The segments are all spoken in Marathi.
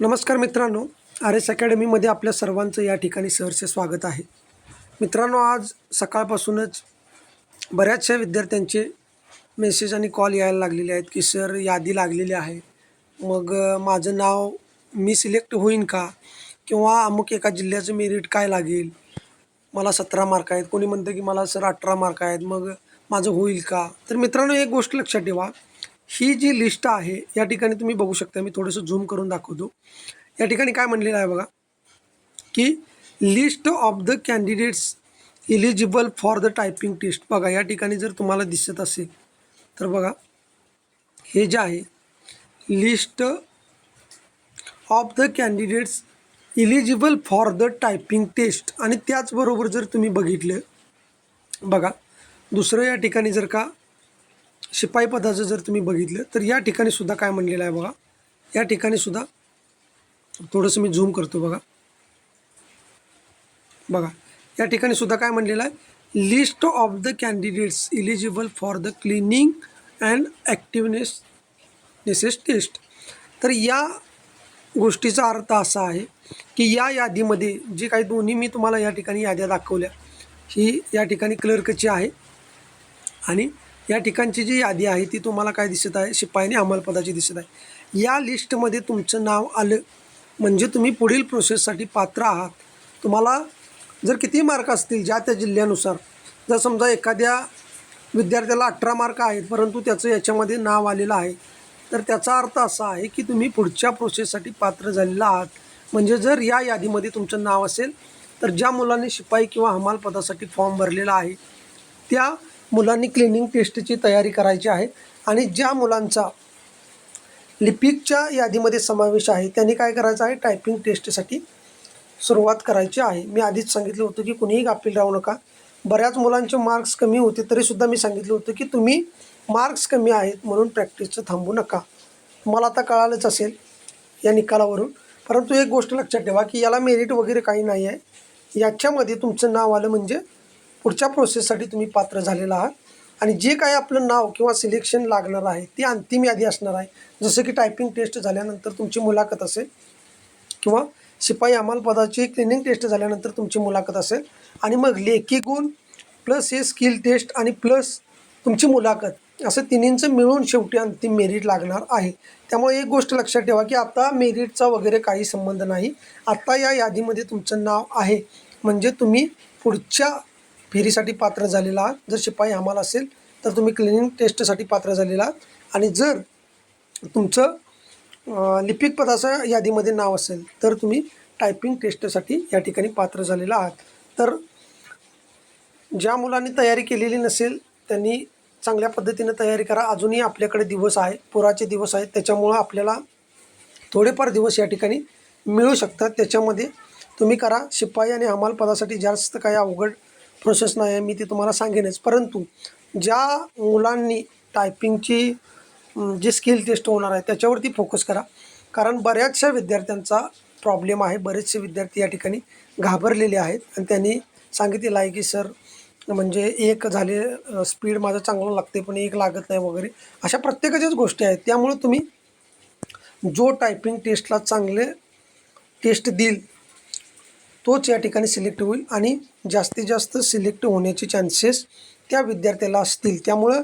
नमस्कार मित्रांनो. आर एस अकॅडमीमध्ये आपल्या सर्वांचं या ठिकाणी सहर्ष स्वागत आहे. मित्रांनो आज सकाळपासूनच बऱ्याचशा विद्यार्थ्यांचे मेसेज आणि कॉल यायला लागलेले आहेत की सर यादी लागलेली आहे. मग माझं नाव मी सिलेक्ट होईन का? किंवा अमुक एका जिल्ह्याचं मेरिट काय लागेल? मला सतरा मार्क आहेत. कोणी म्हणतं की मला सर अठरा मार्क आहेत. मग माझं होईल का? तर मित्रांनो एक गोष्ट लक्षात ठेवा. ही जी लिस्ट आहे या ठिकाणी तुम्ही बघू शकता मी थोडंसं झूम करून दाखवतो. या ठिकाणी काय म्हणलेलं आहे बघा की list of the candidates eligible for the typing test बघा या ठिकाणी जर तुम्हाला दिसत असेल तर बघा हे जे आहे list of the candidates eligible for the typing test आणि त्याचबरोबर जर तुम्ही बघितलं बघा दुसरं या ठिकाणी जर का शिपाई पदाचं जर तुम्ही बघितलं तर या ठिकाणी सुद्धा काय म्हणलेलं आहे बघा. या ठिकाणी सुद्धा थोडंसं मी झूम करतो बघा. बघा या ठिकाणी सुद्धा काय म्हणलेलं आहे? List of the candidates eligible for the cleaning and activeness नेसेस test तर या गोष्टीचा अर्थ असा आहे की या यादीमध्ये जे काही दोन्ही मी तुम्हाला या ठिकाणी याद्या दाखवल्या ही या ठिकाणी क्लर्कची आहे आणि या ठिकाणची जी यादी आहे ती तुम्हाला काय दिसत आहे? शिपायाने अंमलपदाची दिसत आहे. या लिस्टमध्ये तुमचं नाव आलं म्हणजे तुम्ही पुढील प्रोसेससाठी पात्र आहात. तुम्हाला जर किती मार्क असतील ज्या त्या जिल्ह्यानुसार जर समजा एखाद्या विद्यार्थ्याला अठरा मार्क आहेत परंतु त्याचं याच्यामध्ये नाव आलेलं आहे तर त्याचा अर्थ असा आहे की तुम्ही पुढच्या प्रोसेससाठी पात्र झालेला आहात. म्हणजे जर या यादीमध्ये तुमचं नाव असेल तर ज्या मुलांनी शिपाई किंवा हमाल पदासाठी फॉर्म भरलेला आहे त्या मुलांनी क्लिनिंग टेस्टची तयारी करायची आहे आणि ज्या मुलांचा लिपिकच्या यादीमध्ये समावेश आहे त्यांनी काय करायचं आहे? टायपिंग टेस्टसाठी सुरुवात करायची आहे. मी आधीच सांगितलं होतं की कुणीही गाफील राहू नका. बऱ्याच मुलांचे मार्क्स कमी होते तरीसुद्धा मी सांगितलं होतं की तुम्ही मार्क्स कमी आहेत म्हणून प्रॅक्टिसचं थांबू नका. मला आता कळालंच असेल या निकालावरून. परंतु एक गोष्ट लक्षात ठेवा की याला मेरिट वगैरे काही नाही आहे याच्यामध्ये तुमचं नाव आलं म्हणजे पुढच्या प्रोसेससाठी तुम्ही पात्र झालेला आहात. आणि जे काय आपलं नाव किंवा सिलेक्शन लागणार आहे ती अंतिम यादी असणार आहे. जसं की टायपिंग टेस्ट झाल्यानंतर तुमची मुलाखत असेल किंवा शिपाई अंमल पदाची क्लिनिंग टेस्ट झाल्यानंतर तुमची मुलाखत असेल. आणि मग लेखी गुण प्लस हे स्किल टेस्ट आणि प्लस तुमची मुलाखत असं तिन्हींचं मिळून शेवटी अंतिम मेरिट लागणार आहे. त्यामुळे एक गोष्ट लक्षात ठेवा की आता मेरिटचा वगैरे काही संबंध नाही. आत्ता या यादीमध्ये तुमचं नाव आहे. म्हणजे तुम्ही पुढच्या फेरीसाठी पात्र झालेला आहात. जर शिपाई हमाल असेल तर तुम्ही क्लिनिंग टेस्टसाठी पात्र झालेला आहात. आणि जर तुमचं लिपिक पदाचं यादीमध्ये नाव असेल तर तुम्ही टायपिंग टेस्टसाठी या ठिकाणी पात्र झालेला आहात. तर ज्या मुलांनी तयारी केलेली नसेल त्यांनी चांगल्या पद्धतीनं तयारी करा. अजूनही आपल्याकडे दिवस आहे पुराचे दिवस आहेत. त्याच्यामुळं आपल्याला थोडेफार दिवस या ठिकाणी मिळू शकतात. त्याच्यामध्ये तुम्ही करा. शिपाई आणि हमाल पदासाठी जास्त काही अवघड प्रोसेस नाही आहे मी ती तुम्हाला सांगेनच. परंतु ज्या मुलांनी टायपिंगची जी स्किल टेस्ट होणार आहे त्याच्यावरती फोकस करा. कारण बऱ्याचशा विद्यार्थ्यांचा प्रॉब्लेम आहे. बरेचसे विद्यार्थी या ठिकाणी घाबरलेले आहेत. आणि त्यांनी सांगितलेलं आहे की सर म्हणजे एक झाले स्पीड माझं चांगलं लागते पण एक लागत नाही वगैरे. अशा प्रत्येकाच्याच गोष्टी आहेत. त्यामुळं तुम्ही जो टायपिंग टेस्टला चांगले टेस्ट देईल तोच या ठिकाणी सिलेक्ट होईल आणि जास्तीत जास्त सिलेक्ट होण्याचे चान्सेस त्या विद्यार्थ्याला असतील. त्यामुळं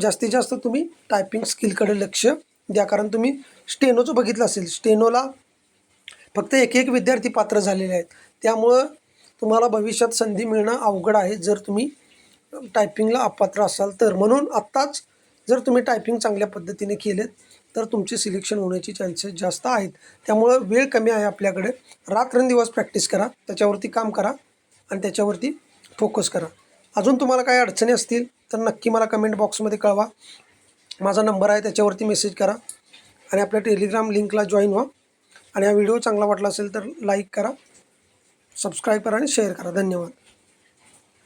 जास्तीत जास्त तुम्ही टायपिंग स्किलकडे लक्ष द्या. कारण तुम्ही स्टेनोचं बघितलं असेल. स्टेनोला फक्त एक एक विद्यार्थी पात्र झालेले आहेत. त्यामुळं तुम्हाला भविष्यात संधी मिळणं अवघड आहे. जर तुम्ही टायपिंगला अपात्र असाल तर. म्हणून आत्ताच जर तुम्ही टायपिंग चांगल्या पद्धतीने केलेत तर तुमचे सिलेक्शन होण्याचे चान्सेस जास्त आहेत. त्यामुळं वेळ कमी आहे आपल्याकडे. रात्रंदिवस प्रॅक्टिस करा. त्याच्यावरती काम करा आणि त्याच्यावरती फोकस करा. अजून तुम्हाला काही अडचणी असतील तर नक्की मला कमेंट बॉक्समध्ये कळवा. माझा नंबर आहे त्याच्यावरती मेसेज करा आणि आपल्या टेलिग्राम लिंकला जॉईन व्हा. आणि हा व्हिडिओ चांगला वाटला असेल तर लाईक करा सबस्क्राईब करा आणि शेअर करा. धन्यवाद.